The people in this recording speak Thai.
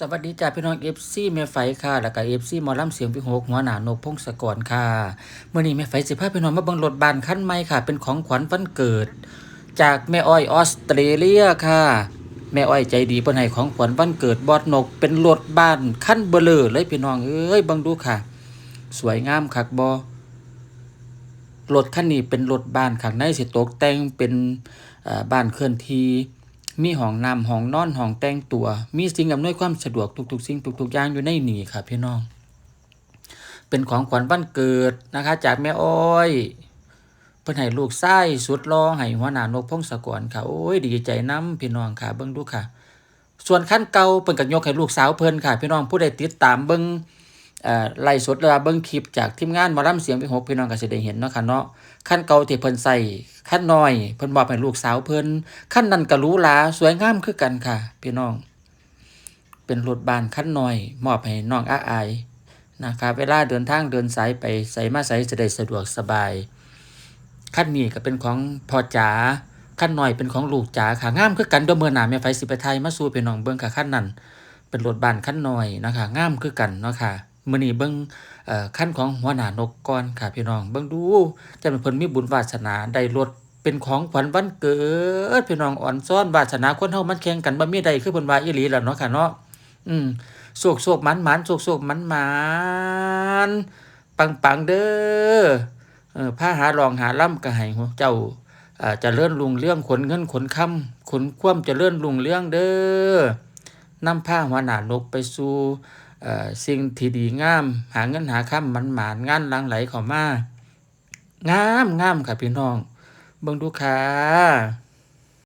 สวัสดีจ้าพี่น้องเอฟซีแม่ไฟค่ะ แล้วก็เอฟซีหมอลำเสียงพิหกหัวหน้านกพงศกรค่ะเมื่อนี้แม่ไฟสิพาพี่น้องมาบิ่งรถบานคันใหม่ค่ะ เป็นของขวัญวันเกิด จากแม่อ้อยออสเตรเลียค่ะ แม่อ้อยใจดีเพิ่นให้ของขวัญวันเกิดบอดนก เป็นรถบ้านคันเบลอเลยพี่น้องเอ้ยบิ่งดูค่ะ สวยงามคักบ่รถคันนี้เป็นรถบ้านข้างในสิตกแต่งเป็นบ้านเคลื่อนที่ มีห้องน้ำห้องนอนห้องแต่งตัว มีสิ่งอำนวยความสะดวกทุกๆ สิ่งทุกๆอย่างอยู่ในนี่ครับพี่น้อง เป็นของขวัญวันเกิดนะคะ จากแม่อ้อยเพิ่นให้ลูกชายสุดรอให้หัวหน้านกพงศกรค่ะโอ้ยดีใจนํพี่น้องค่ะเบิ่งดูค่ะ ส่วนขั้นเก่าเพิ่นก็ยกให้ลูกสาวเพิ่นค่ะ พี่น้องผู้ใดติดตามเบิ่ง ไลฟ์สดหรือว่าเบิ่งคลิปจากทีมงานหมอลำเสียงพี่หกพี่น้องก็สิได้เห็นเนาะค่ะเนาะขั้นเก่าที่เพิ่นใส่ขั้นน้อยเพิ่นมอบให้ลูกสาวเพิ่นขั้นนั้นก็รูหราสวยงามคือกันค่ะ พี่น้อง เป็นรถบ้านขั้นน้อย มอบให้น้องอาอายนะคะเวลาเดินทางเดินสายไปไสมาไสจะได้สะดวกสบายขั้นนี้ก็เป็นของพอจ๋าขั้นน้อยเป็นของลูกจ๋าค่ะงามคือกันด้อเมื่อหนาแม่ไฟสิไปไทยมาสู่พี่น้องเบิ่งค่ะขั้นนั้นเป็นรถบ้านขั้นน้อยนะคะงามคือกันเนาะค่ะ มื้อนี้เบิ่งขั้นของหัวหน้านกก่อนค่ะพี่น้อง เบิ่งดูจะเป็นเพิ่นมีบุญวาสนาได้รถเป็นของขวัญวันเกิดพี่น้องอ่อนซ้อนวาสนาคนเฮามันแข่งกันบ่มีใดคือเพิ่นว่าอีหลีล่ะเนาะค่ะเนาะอืมโศกๆหมันๆโศกๆหมันๆปังๆเด้อเออพาหาลองหาล่ำก็ให้เจ้าอ่าเจริญรุ่งเรื่องขนเงินขนคำขนความเจริญรุ่งเรื่องเด้อนำผ้าหัวหน้านกไปสู่ สิ่งที่ดีงาม หาเงินหาค่ำมันหมานงานลังไหลเข้ามางามงามค่ะพี่น้อง เบิ่งดูค่ะ